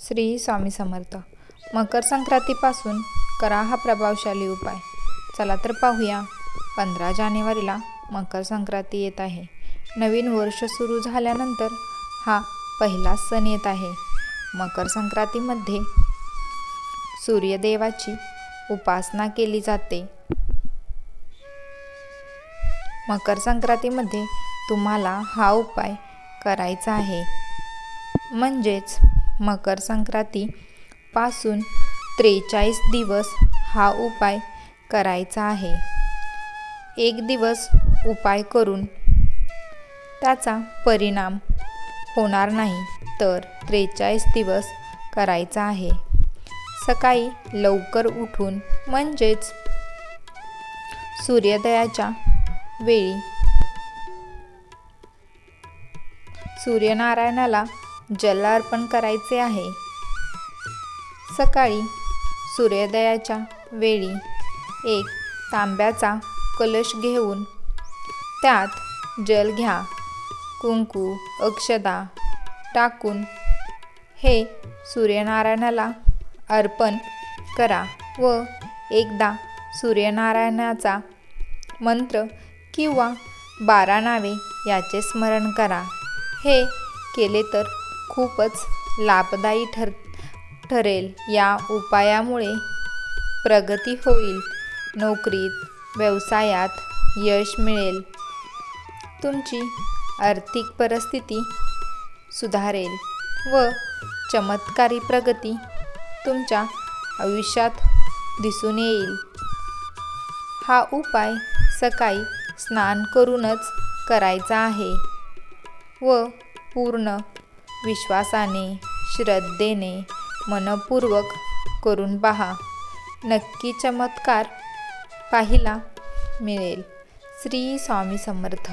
श्री स्वामी समर्थ. मकर संक्रांतीपासून करा हा प्रभावशाली उपाय. चला तर पाहूया. पंधरा जानेवारीला मकर संक्रांती येत आहे. नवीन वर्ष सुरू झाल्यानंतर हा पहिला सण येत आहे. मकर संक्रांतीमध्ये सूर्यदेवाची उपासना केली जाते. मकर संक्रांतीमध्ये तुम्हाला हा उपाय करायचा आहे. म्हणजेच मकर संक्रांतीपासून त्रेचाळीस दिवस हा उपाय करायचा आहे. एक दिवस उपाय करून त्याचा परिणाम होणार नाही तर त्रेचाळीस दिवस करायचा आहे. सकाळी लवकर उठून म्हणजेच सूर्योदयाच्या वेळी सूर्यनारायणाला जलार्पण करायचे आहे. सकाळी सूर्योदयाच्या वेळी एक तांब्याचा कलश घेऊन त्यात जल घ्या कुंकू अक्षदा टाकून हे सूर्यनारायणाला अर्पण करा व एकदा सूर्यनारायणाचा मंत्र किंवा बारा नावे याचे स्मरण करा. हे केले तर खूपच लाभदायी ठर ठरेल या उपायामुळे प्रगती होईल. नोकरीत व्यवसायात यश मिळेल. तुमची आर्थिक परिस्थिती सुधारेल व चमत्कारी प्रगती तुमच्या आयुष्यात दिसून येईल. हा उपाय सकाळी स्नान करूनच करायचा आहे व पूर्ण विश्वासाने श्रद्धेने मनपूर्वक करून पहा. नक्की चमत्कार पाहिला मिळेल. श्री स्वामी समर्थ.